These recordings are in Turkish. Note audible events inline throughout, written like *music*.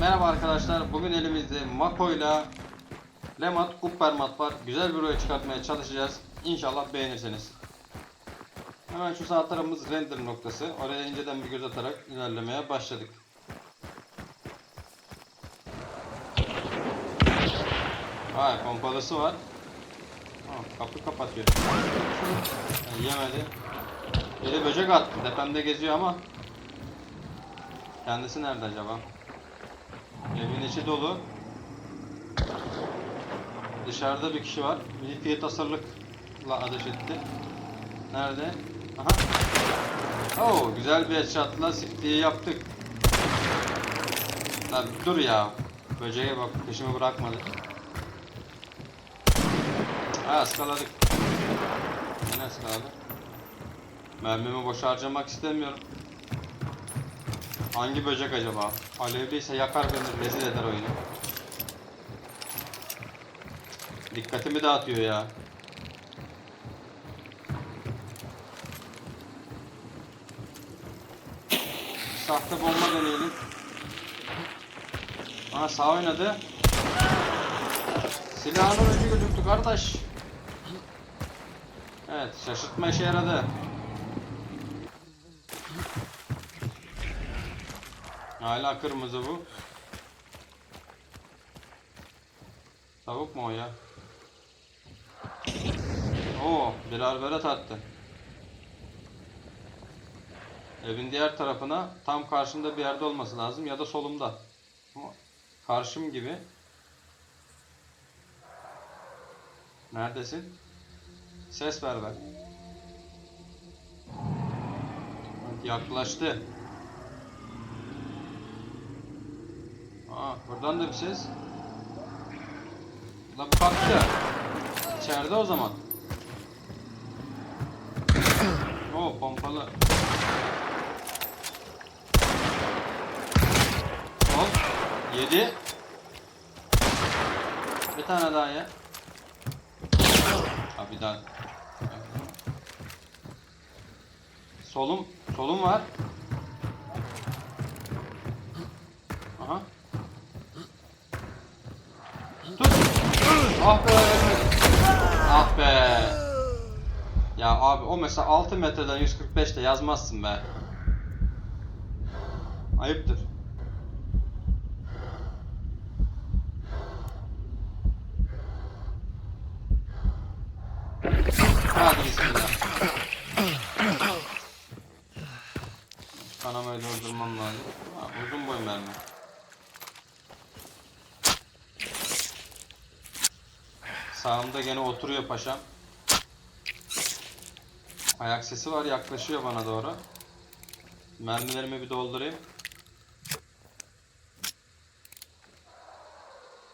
merhaba arkadaşlar. Bugün elimizde Mako ile Lemat Kuppermat var. Güzel bir oyun çıkartmaya çalışacağız. İnşallah beğenirsiniz. Hemen şu sağ tarafımız render noktası. Oraya inceden bir göz atarak ilerlemeye başladık. Vay pompalısı var. Kapı kapatıyor. Ha, Yemedi. Biri böcek attı. Tepemde geziyor ama Kendisi nerede acaba? Evin içi dolu. Dışarıda bir kişi var. Fiyat tasarlıkla ateş etti. Nerede? Aha. Oo, güzel bir headshot'la siktiği yaptık. Lan dur ya. Böceğe bak peşimi bırakmadı. Ha ıskaladık. Yine ıskaladık. Mermimi boş harcamak istemiyorum. Hangi böcek acaba? Alevliyse yakar beni, rezil eder oyunu. Dikkatimi dağıtıyor ya. Sahte bomba deneyelim. Aha sağ oynadı. Silahın ucu gözüktü kardeş. Evet şaşırtma işe yaradı. Hala kırmızı bu. Tavuk mu o ya? Oo, bir arbelet attı. Evin diğer tarafına tam karşımda bir yerde olması lazım ya da solumda. Karşım gibi. Neredesin? Ses ver ver. Yaklaştı. Buradan da bir ses. La kalktı. İçeride o zaman. Oo pompalı. Hop. Yedi. Bir tane daha ye. Ha bir daha. Solum, solum var. Aha. Tut. Ah be. Ah be. Ya abi o mesela 6 metreden 145 de yazmazsın be. Ayıptır. Hadi bismillah. Kanamayı doldurmam lazım. Ha, uzun boy mermi. Sağımda gene oturuyor paşam. Ayak sesi var yaklaşıyor bana doğru. Mermilerimi bir doldurayım.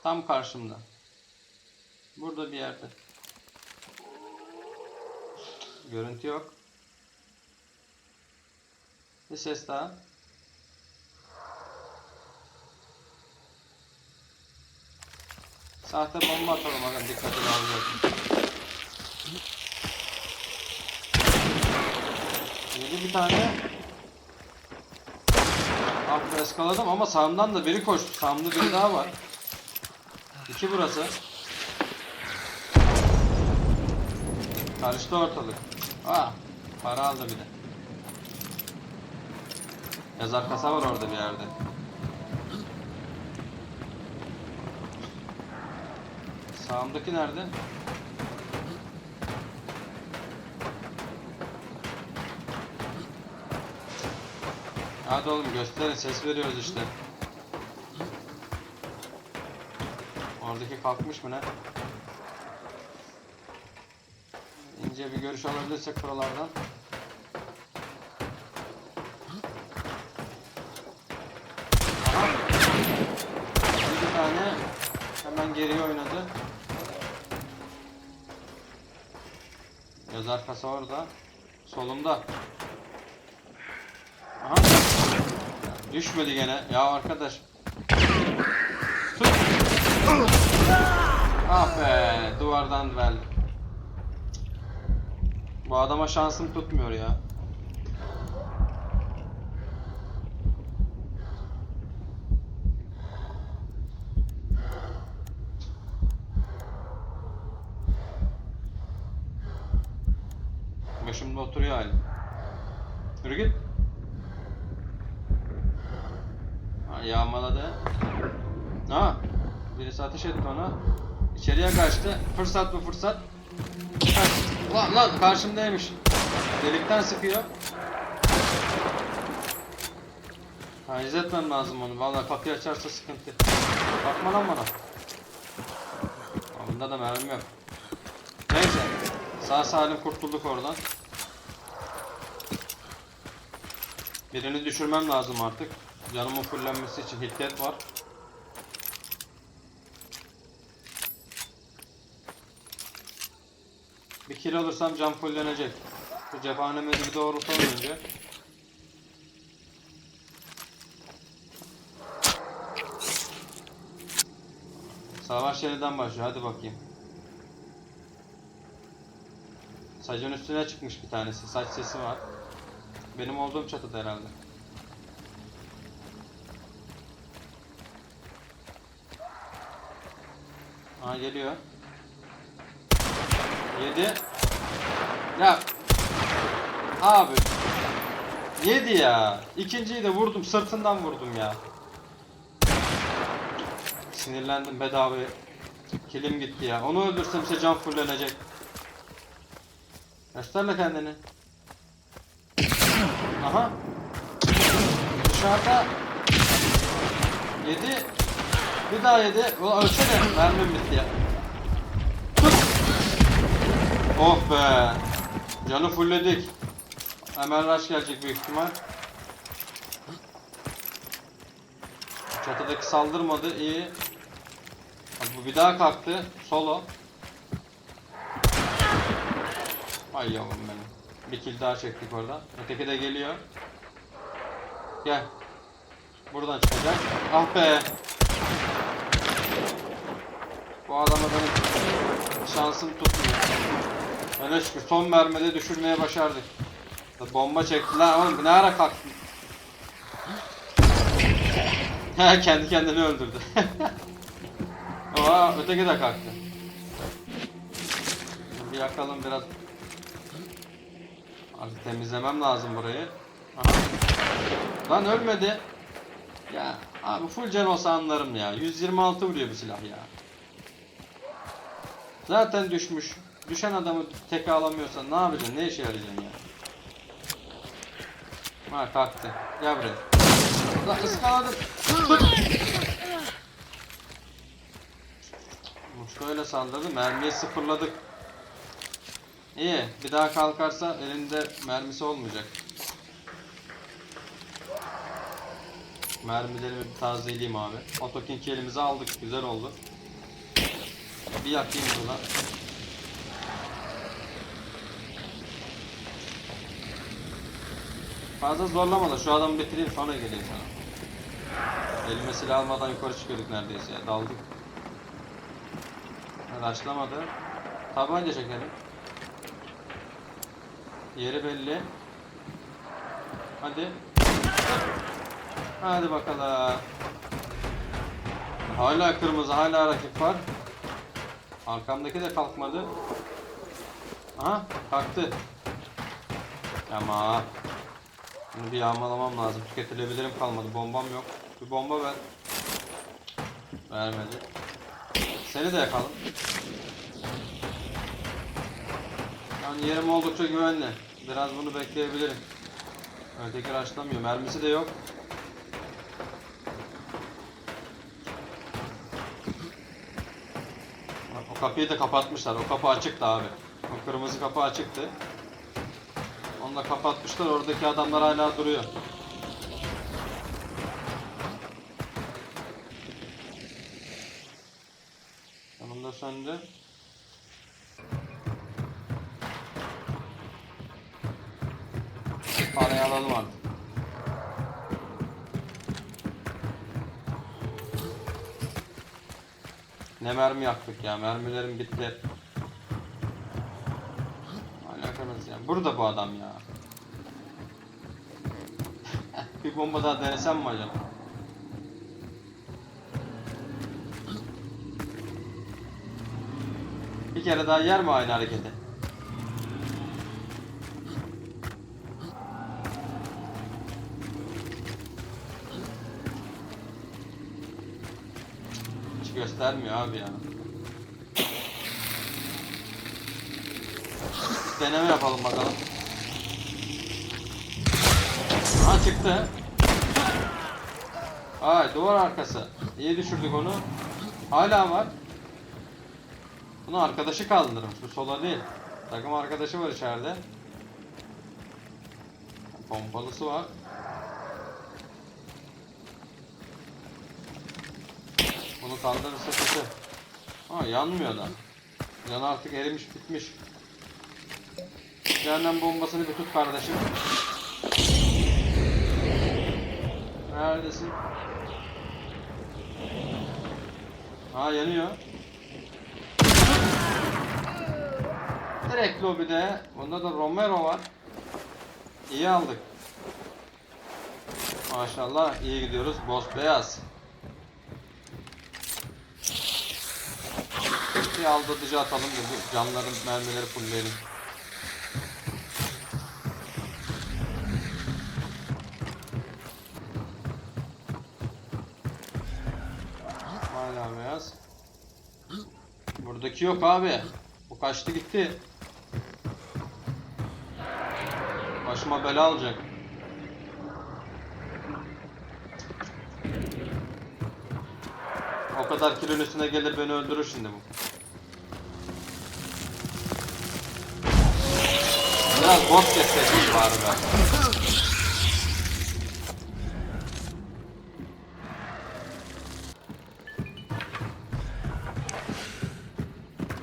Tam karşımda. Burada bir yerde. Görüntü yok. Bir ses daha. Sahte bomba atalım bakın dikkatini alacak. Yedi bir tane. Be ıskaladım ama sağımdan da biri koştu. Sağımda biri daha var. İki burası. Karıştı ortalık. Ah para aldı bir de. Yazar kasa var orada bir yerde. Sağımdaki nerede? Hadi oğlum gösterin ses veriyoruz işte. Oradaki kalkmış mı ne? İnce bir görüş alabilirsek buralardan. Bir tane hemen geriye oynadı. Göz arkası orada. Solumda. Aha. Düşmedi gene. Ya arkadaş. Tut. Ah be. Duvardan ver. Bu adama şansım tutmuyor ya. Başımda oturuyor hala. Yürü git. Ha, yağmaladı. Ha, birisi ateş etti ona. İçeriye kaçtı. Fırsat bu fırsat. Lan lan karşımdaymış. Delikten sıkıyor. Ha izletmem lazım onu. Vallahi kapıyı açarsa sıkıntı. Bakma lan bana. Aa, Bunda da mermim yok. Neyse. Sağ salim kurtulduk oradan. Birini düşürmem lazım artık. Canımın fullenmesi için hiddet var. Bir kill alırsam can fullenecek. Bu cephanemizi bir doğrultalım önce. Savaş yeniden başlıyor. Hadi bakayım. Sacın üstüne çıkmış bir tanesi. Saç sesi var. Benim olduğum çatıda herhalde. Aa geliyor. Yedi. Ya. Abi. Yedi ya. İkinciyi de vurdum. Sırtından vurdum ya. Sinirlendim bedava. Kilim gitti ya. Onu öldürsem ise can fullenecek. Gösterle kendini. Aha. Dışarıda. Yedi. Bir daha yedi. Ulan ölsene. Mermim bitti ya. Oh be. Canı fullledik. Hemen rush gelecek büyük ihtimal. Çatıdaki saldırmadı. iyi. Bu bir daha kalktı. Solo. Ay yavrum benim. Bir kill daha çektik oradan. Öteki de geliyor. Gel. Buradan çıkacak. Ah be. Bu adama benim şansım tutmuyor. Öyle şükür son mermide düşürmeye başardık. Bomba çekti lan oğlum ne ara kalktın? He kendi kendini öldürdü. *laughs* Aa öteki de kalktı. Bir yakalım biraz. Artık temizlemem lazım burayı. Aha. Lan ölmedi. Ya abi full can olsa anlarım ya. 126 vuruyor bu silah ya. Zaten düşmüş. Düşen adamı tek alamıyorsan ne yapacaksın? Ne işe yarayacaksın ya? Ha kalktı. Gel buraya. Lan ıskaladım. Şöyle saldırdı. Mermiyi sıfırladık. İyi. Bir daha kalkarsa elinde mermisi olmayacak. Mermilerimi bir tazeleyeyim abi. Otokinki elimize aldık. Güzel oldu. Bir yakayım buradan. Fazla zorlama da şu adamı bitireyim sonra geleyim sana. Elime silah almadan yukarı çıkıyorduk neredeyse ya. Daldık. Raşlamadı. Tabanca çekelim. Yeri belli. Hadi. Hadi bakalım. Hala kırmızı, hala rakip var. Arkamdaki de kalkmadı. Aha, kalktı. Ama bunu bir yağmalamam lazım. Tüketilebilirim kalmadı. Bombam yok. Bir bomba ver. Vermedi. Seni de yakalım. Yani yerim oldukça güvenli. Biraz bunu bekleyebilirim. Öteki raşlamıyor. Mermisi de yok. Bak, O kapıyı da kapatmışlar. O kapı açıktı abi. O kırmızı kapı açıktı. Onu da kapatmışlar. Oradaki adamlar hala duruyor. Sonunda söndü. Parayı alalım artık. Ne mermi yaktık ya. Mermilerim bitti. Alakamız ya. Burada bu adam ya. *laughs* Bir bomba daha denesem mi acaba? Bir kere daha yer mi aynı hareketi? Göstermiyor abi ya. Deneme yapalım bakalım. Ha çıktı. Ay duvar arkası. İyi düşürdük onu. Hala var. Bunu arkadaşı kaldırmış. Bu sola değil. Takım arkadaşı var içeride. Pompalısı var. Bunu kaldırırsa kötü. Ha yanmıyor da. Can artık erimiş bitmiş. Cehennem bombasını bir tut kardeşim. Neredesin? Ha yanıyor. Direkt lobide. Bunda da Romero var. İyi aldık. Maşallah iyi gidiyoruz. Boss beyaz. Bir aldatıcı atalım bu canların mermileri fullleyelim. Hala beyaz. Buradaki yok abi. Bu kaçtı gitti. Başıma bela alacak. O kadar kilon üstüne gelir beni öldürür şimdi bu. Biraz boss geçseydik bari be.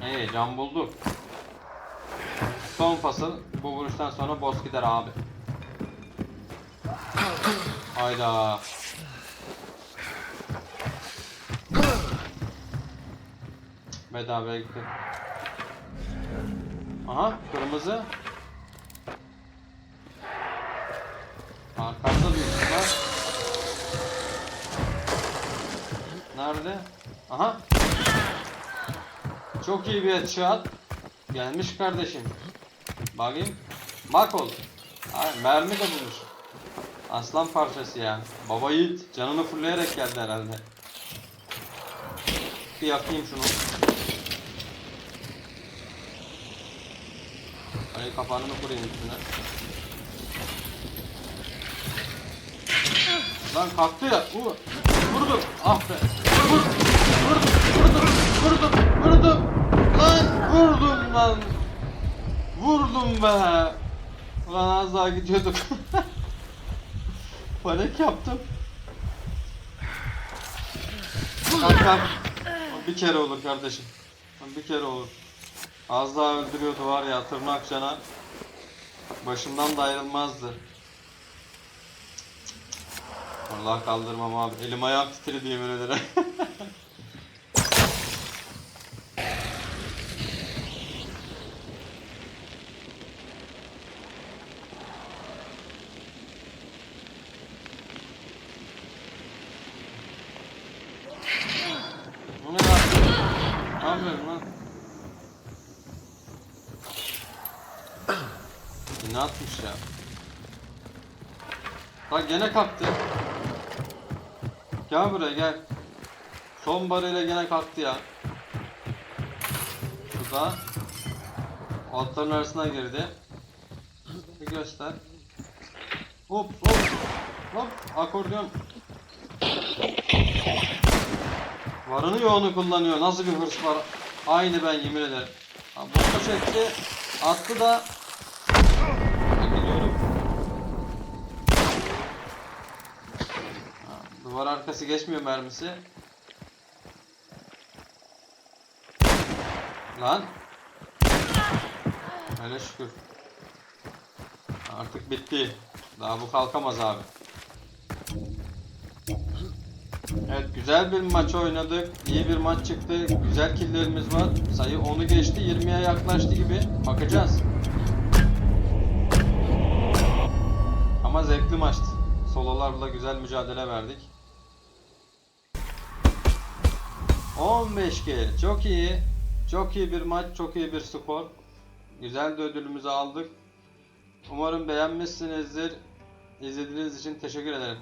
İyi can bulduk. Son pası bu vuruştan sonra boss gider abi. Hayda. Bedavaya gitti. Aha kırmızı. Nerede? Aha. Çok iyi bir headshot. Gelmiş kardeşim. Bakayım. Bak ol. Ay, mermi de bulmuş. Aslan parçası ya. Baba yiğit canını fulleyerek geldi herhalde. Bir yakayım şunu. Ay kafanını kurayım üstüne. Lan kalktı ya. Vur. Vurdum. Ah be. Vur. Vurdum. Vurdum. Vurdum. Vurdum. Lan vurdum lan. Vurdum be. Ulan az daha gidiyorduk. *laughs* Panik yaptım. Kalk. Bir kere olur kardeşim. Bir kere olur. Az daha öldürüyordu var ya tırnak cana. Başımdan da ayrılmazdı. Allah kaldırmam abi. Elim ayağım titredi yemin ederim. *laughs* Ne atmış ya? Bak *clears throat* gene kalktı. Gel buraya gel. Son barıyla gene kalktı ya. Şurada. Altların arasına girdi. Bir göster. Hop hop. Hop akordeon. Varını yoğunu kullanıyor. Nasıl bir hırs var? Aynı ben yemin ederim. Boka çekti. Attı da. Gidiyorum. Ha, Duvar arkası geçmiyor mermisi. Lan. Hele şükür. Artık bitti. Daha bu kalkamaz abi. Evet güzel bir maç oynadık. İyi bir maç çıktı. Güzel killlerimiz var. Sayı 10'u geçti. 20'ye yaklaştı gibi. Bakacağız. Ama zevkli maçtı. Sololarla güzel mücadele verdik. 15 kill. Çok iyi. Çok iyi bir maç. Çok iyi bir skor. Güzel de ödülümüzü aldık. Umarım beğenmişsinizdir. İzlediğiniz için teşekkür ederim.